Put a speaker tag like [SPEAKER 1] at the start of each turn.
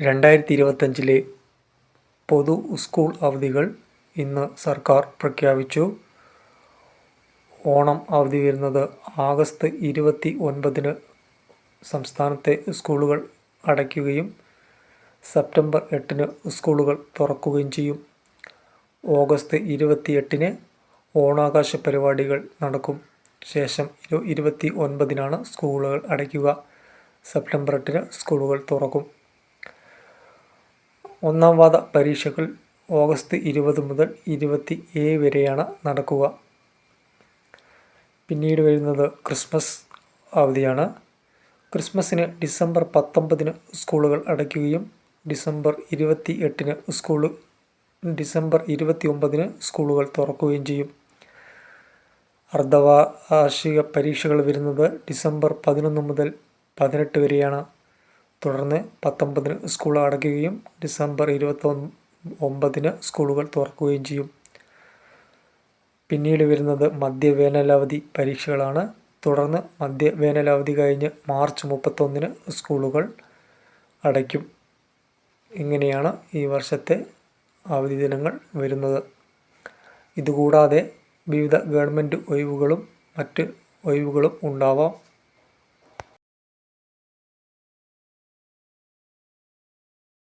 [SPEAKER 1] രണ്ടായിരത്തി ഇരുപത്തഞ്ചിലെ പൊതു സ്കൂൾ അവധികൾ ഇന്ന് സർക്കാർ പ്രഖ്യാപിച്ചു. ഓണം അവധി വരുന്നത് ആഗസ്റ്റ് ഇരുപത്തി ഒൻപതിന് സംസ്ഥാനത്തെ സ്കൂളുകൾ അടയ്ക്കുകയും സെപ്റ്റംബർ എട്ടിന് സ്കൂളുകൾ തുറക്കുകയും ചെയ്യും. ഓഗസ്റ്റ് ഇരുപത്തി എട്ടിന് ഓണാഘോഷ പരിപാടികൾ നടക്കും. ശേഷം ഇരു ഇരുപത്തി ഒൻപതിനാണ് സ്കൂളുകൾ അടയ്ക്കുക. സെപ്റ്റംബർ എട്ടിന് സ്കൂളുകൾ തുറക്കും. ഒന്നാം വാദ പരീക്ഷകൾ ഓഗസ്റ്റ് ഇരുപത് മുതൽ ഇരുപത്തി ഏഴ് വരെയാണ് നടക്കുക. പിന്നീട് വരുന്നത് ക്രിസ്മസ് അവധിയാണ്. ക്രിസ്മസിന് ഡിസംബർ പത്തൊമ്പതിന് സ്കൂളുകൾ അടയ്ക്കുകയും ഡിസംബർ ഇരുപത്തി എട്ടിന് സ്കൂൾ ഡിസംബർ ഇരുപത്തി ഒമ്പതിന് സ്കൂളുകൾ തുറക്കുകയും ചെയ്യും. അർദ്ധവാർഷിക പരീക്ഷകൾ വരുന്നത് ഡിസംബർ പതിനൊന്ന് മുതൽ പതിനെട്ട് വരെയാണ്. തുടർന്ന് പത്തൊമ്പതിന് സ്കൂൾ അടയ്ക്കുകയും ഡിസംബർ ഇരുപത്തി ഒമ്പതിന് സ്കൂളുകൾ തുറക്കുകയും ചെയ്യും. പിന്നീട് വരുന്നത് മധ്യവേനലവധി പരീക്ഷകളാണ്. തുടർന്ന് മധ്യവേനലവധി കഴിഞ്ഞ് മാർച്ച് മുപ്പത്തൊന്നിന് സ്കൂളുകൾ അടയ്ക്കും. ഇങ്ങനെയാണ് ഈ വർഷത്തെ അവധി ദിനങ്ങൾ വരുന്നത്. ഇതുകൂടാതെ വിവിധ ഗവൺമെന്റ് ഒഴിവുകളും മറ്റ് ഒഴിവുകളും ഉണ്ടാവാം.